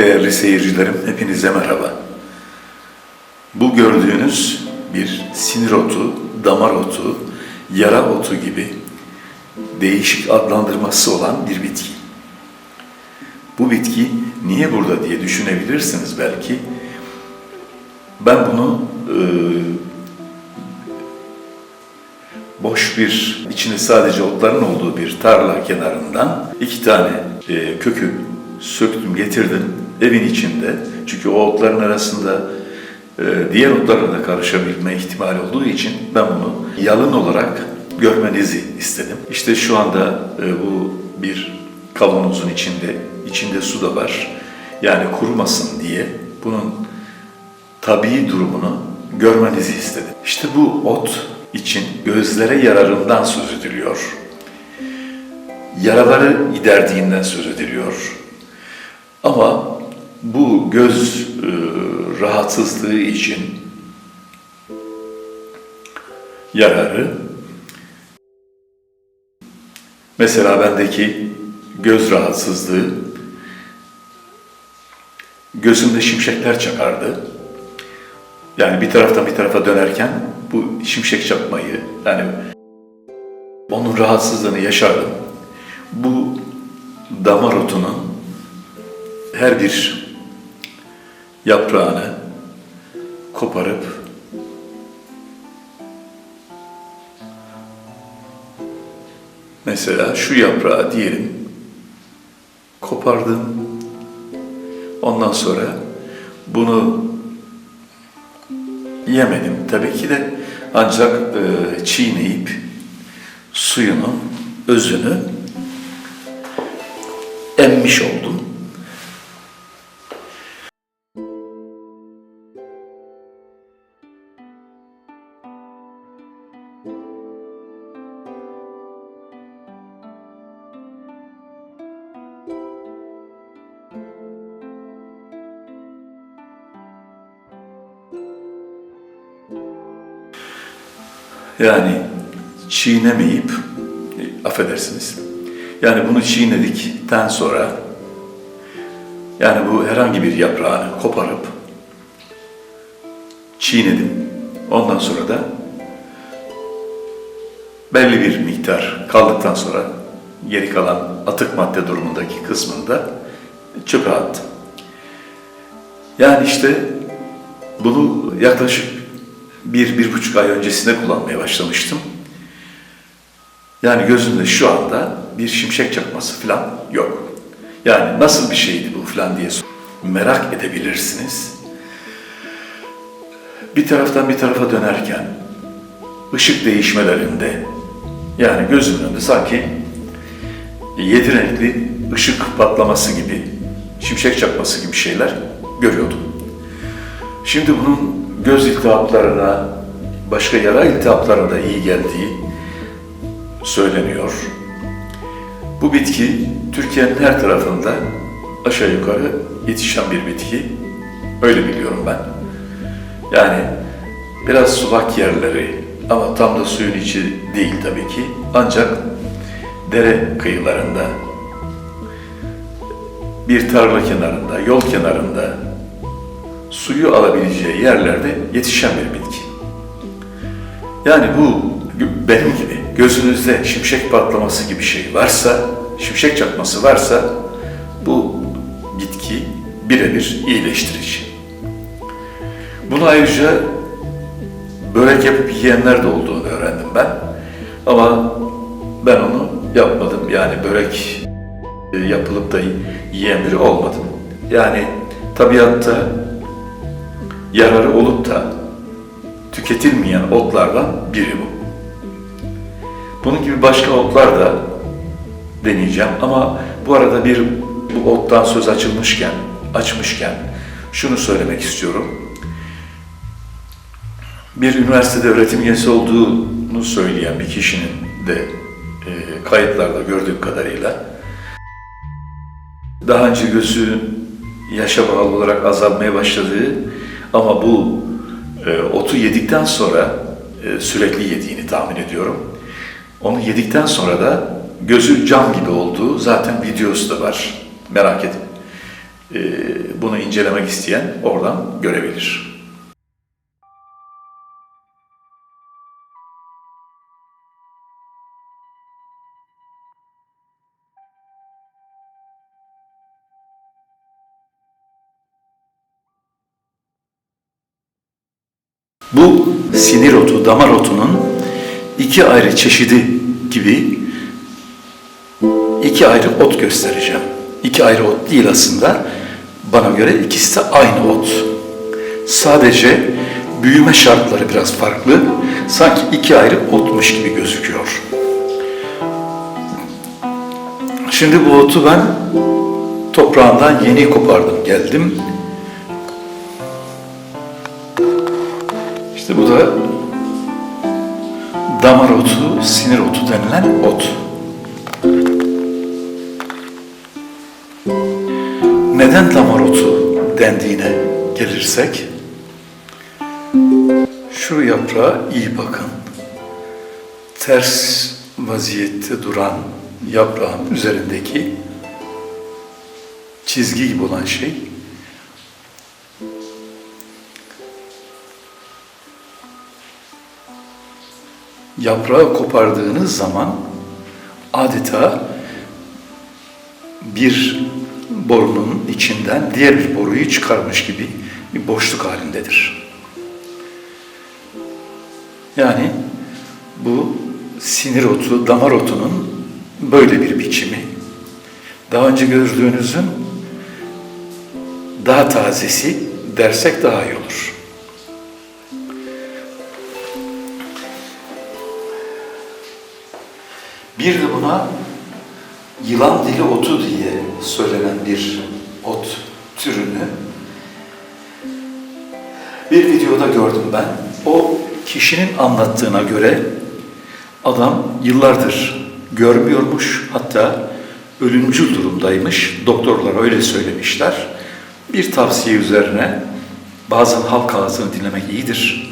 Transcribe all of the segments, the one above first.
Değerli seyircilerim, hepinize merhaba. Bu gördüğünüz bir sinir otu, damar otu, yara otu gibi değişik adlandırması olan bir bitki. Bu bitki niye burada diye düşünebilirsiniz belki. Ben bunu e, boş bir, içinde sadece otların olduğu bir tarla kenarından iki tane e, kökü söktüm, getirdim evin içinde. Çünkü o otların arasında e, diğer otlarla da karışabilme ihtimali olduğu için ben bunu yalın olarak görmenizi istedim. İşte şu anda e, bu bir kavanozun içinde, içinde su da var. Yani kurumasın diye bunun tabii durumunu görmenizi istedim. İşte bu ot için gözlere yararından söz ediliyor. Yaraları giderdiğinden söz ediliyor. Ama bu göz e, rahatsızlığı için yararı mesela bendeki göz rahatsızlığı gözümde şimşekler çakardı. Yani bir taraftan bir tarafa dönerken bu şimşek çakmayı yani onun rahatsızlığını yaşardım. Bu damar otunun her bir yaprağını koparıp mesela şu yaprağı diyelim kopardım. Ondan sonra bunu yemedim tabii ki de ancak e, çiğneyip suyunu, özünü emmiş oldum. Yani çiğnemeyip, e, affedersiniz, yani bunu çiğnedikten sonra, yani bu herhangi bir yaprağını koparıp çiğnedim. Ondan sonra da belli bir miktar kaldıktan sonra geri kalan atık madde durumundaki kısmını da çöpe attım. Yani işte bunu yaklaşık bir, bir buçuk ay öncesinde kullanmaya başlamıştım. Yani gözümde şu anda bir şimşek çakması falan yok. Yani nasıl bir şeydi bu falan diye merak edebilirsiniz. Bir taraftan bir tarafa dönerken ışık değişmelerinde yani gözümün önünde sanki yedi renkli ışık patlaması gibi, şimşek çakması gibi şeyler görüyordum. Şimdi bunun göz iltihaplarına, başka yara iltihaplarına da iyi geldiği söyleniyor. Bu bitki Türkiye'nin her tarafında aşağı yukarı yetişen bir bitki. Öyle biliyorum ben. Yani biraz sulak yerleri ama tam da suyun içi değil tabii ki. Ancak dere kıyılarında, bir tarla kenarında, yol kenarında, suyu alabileceği yerlerde yetişen bir bitki. Yani bu benim gibi gözünüzde şimşek patlaması gibi şey varsa, şimşek çakması varsa bu bitki birebir iyileştirici. Bunu ayrıca börek yapıp yiyenler de olduğunu öğrendim ben. Ama ben onu yapmadım. Yani börek e, yapılıp da yiyen biri olmadım. Yani tabiatta yararı olup da tüketilmeyen otlardan biri bu. Bunun gibi başka otlar da deneyeceğim ama bu arada bir bu ottan söz açılmışken, açmışken şunu söylemek istiyorum. Bir üniversitede öğretim üyesi olduğunu söyleyen bir kişinin de e, kayıtlarda gördüğüm kadarıyla daha önce gözü yaşa bağlı olarak azalmaya başladığı ama bu e, otu yedikten sonra e, sürekli yediğini tahmin ediyorum. Onu yedikten sonra da gözü cam gibi olduğu zaten videosu da var. Merak edin. e, bunu incelemek isteyen oradan görebilir. Bu sinir otu, damar otunun iki ayrı çeşidi gibi iki ayrı ot göstereceğim. İki ayrı ot değil aslında. Bana göre ikisi de aynı ot. Sadece büyüme şartları biraz farklı. Sanki iki ayrı otmuş gibi gözüküyor. Şimdi bu otu ben toprağından yeni kopardım, geldim. Bu da damar otu, sinir otu denilen ot. Neden damar otu dendiğine gelirsek, şu yaprağa iyi bakın. Ters vaziyette duran yaprağın üzerindeki çizgi gibi olan şey yaprağı kopardığınız zaman adeta bir borunun içinden diğer bir boruyu çıkarmış gibi bir boşluk halindedir. Yani bu sinir otu, damar otunun böyle bir biçimi. Daha önce gördüğünüzün daha tazesi dersek daha iyi olur. Bir de buna yılan dili otu diye söylenen bir ot türünü bir videoda gördüm ben. O kişinin anlattığına göre adam yıllardır görmüyormuş hatta ölümcül durumdaymış. Doktorlar öyle söylemişler. Bir tavsiye üzerine bazen halk ağzını dinlemek iyidir.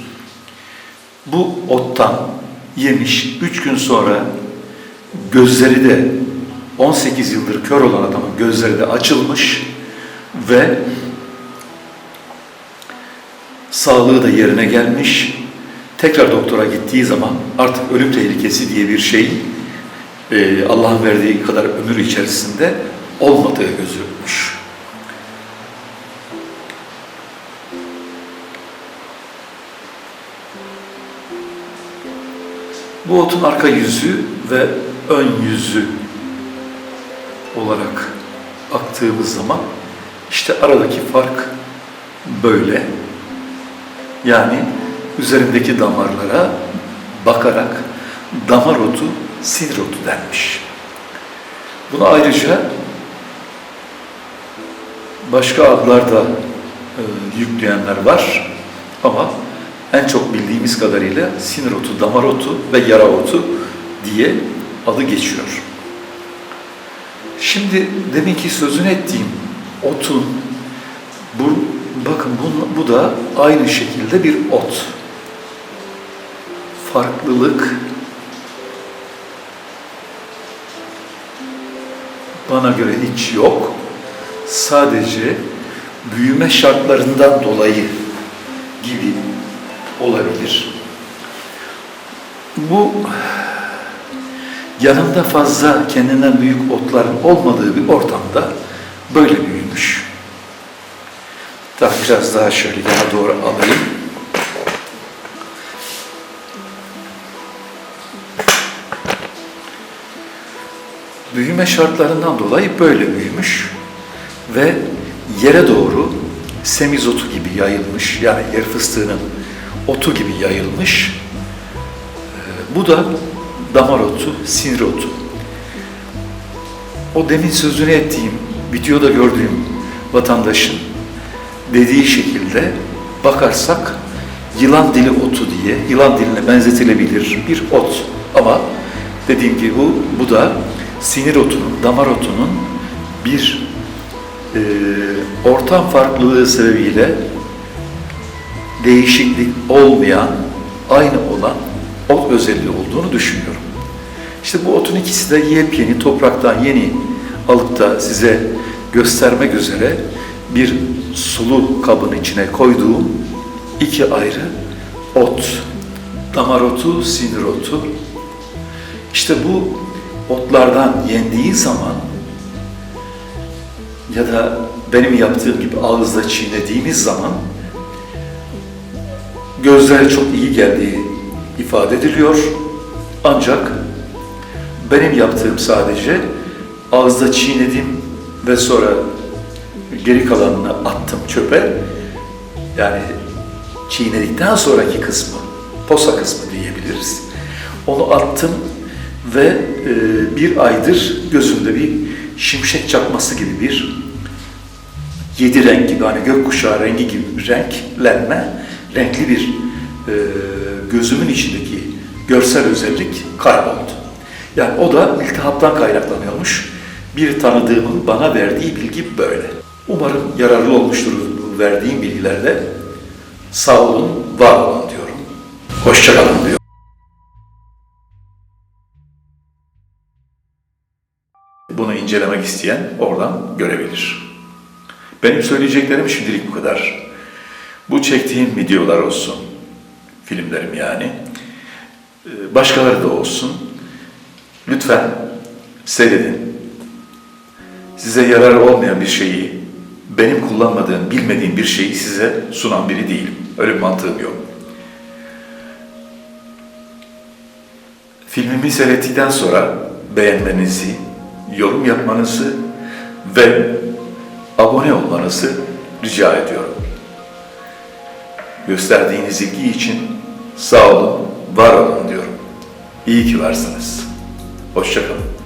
Bu ottan yemiş, üç gün sonra gözleri de 18 yıldır kör olan adamın gözleri de açılmış ve sağlığı da yerine gelmiş. Tekrar doktora gittiği zaman artık ölüm tehlikesi diye bir şey e, Allah'ın verdiği kadar ömür içerisinde olmadığı gözükmüş. Bu otun arka yüzü ve ön yüzü olarak baktığımız zaman işte aradaki fark böyle. Yani üzerindeki damarlara bakarak damar otu, sinir otu denmiş. Buna ayrıca başka adlar da e, yükleyenler var ama en çok bildiğimiz kadarıyla sinir otu, damar otu ve yara otu diye adı geçiyor. Şimdi deminki sözünü ettiğim otun bu bakın bu, bu da aynı şekilde bir ot. Farklılık bana göre hiç yok. Sadece büyüme şartlarından dolayı gibi olabilir. Bu yanında fazla kendinden büyük otların olmadığı bir ortamda böyle büyümüş. Daha biraz daha şöyle yana doğru alayım. Büyüme şartlarından dolayı böyle büyümüş ve yere doğru semizotu gibi yayılmış, yani yer fıstığının otu gibi yayılmış. Ee, Bu da damar otu, sinir otu. O demin sözünü ettiğim, videoda gördüğüm vatandaşın dediği şekilde bakarsak yılan dili otu diye, yılan diline benzetilebilir bir ot. Ama dediğim gibi bu, bu da sinir otunun, damar otunun bir e, ortam farklılığı sebebiyle değişiklik olmayan, aynı olan ot özelliği olduğunu düşünüyorum. İşte bu otun ikisi de yepyeni, topraktan yeni alıp da size göstermek üzere bir sulu kabın içine koyduğum iki ayrı ot. Damar otu, sinir otu. İşte bu otlardan yendiği zaman ya da benim yaptığım gibi ağızda çiğnediğimiz zaman gözlere çok iyi geldiği ifade ediliyor. Ancak benim yaptığım sadece ağızda çiğnedim ve sonra geri kalanını attım çöpe. Yani çiğnedikten sonraki kısmı, posa kısmı diyebiliriz. Onu attım ve e, bir aydır gözümde bir şimşek çakması gibi bir yedi renk gibi hani gökkuşağı rengi gibi bir renklenme, renkli bir e, gözümün içindeki görsel özellik kayboldu. Yani o da iltihaptan kaynaklanıyormuş. Bir tanıdığımın bana verdiği bilgi böyle. Umarım yararlı olmuştur bu verdiğim bilgilerle. Sağ olun, var olun diyorum. Hoşçakalın diyorum. Bunu incelemek isteyen oradan görebilir. Benim söyleyeceklerim şimdilik bu kadar. Bu çektiğim videolar olsun, filmlerim yani, e, başkaları da olsun. Lütfen seyredin. Size yararı olmayan bir şeyi, benim kullanmadığım, bilmediğim bir şeyi size sunan biri değilim. Öyle bir mantığım yok. Filmimi seyrettikten sonra beğenmenizi, yorum yapmanızı ve abone olmanızı rica ediyorum. Gösterdiğiniz ilgi için sağ olun, var olun diyorum. İyi ki varsınız. Hoşçakalın.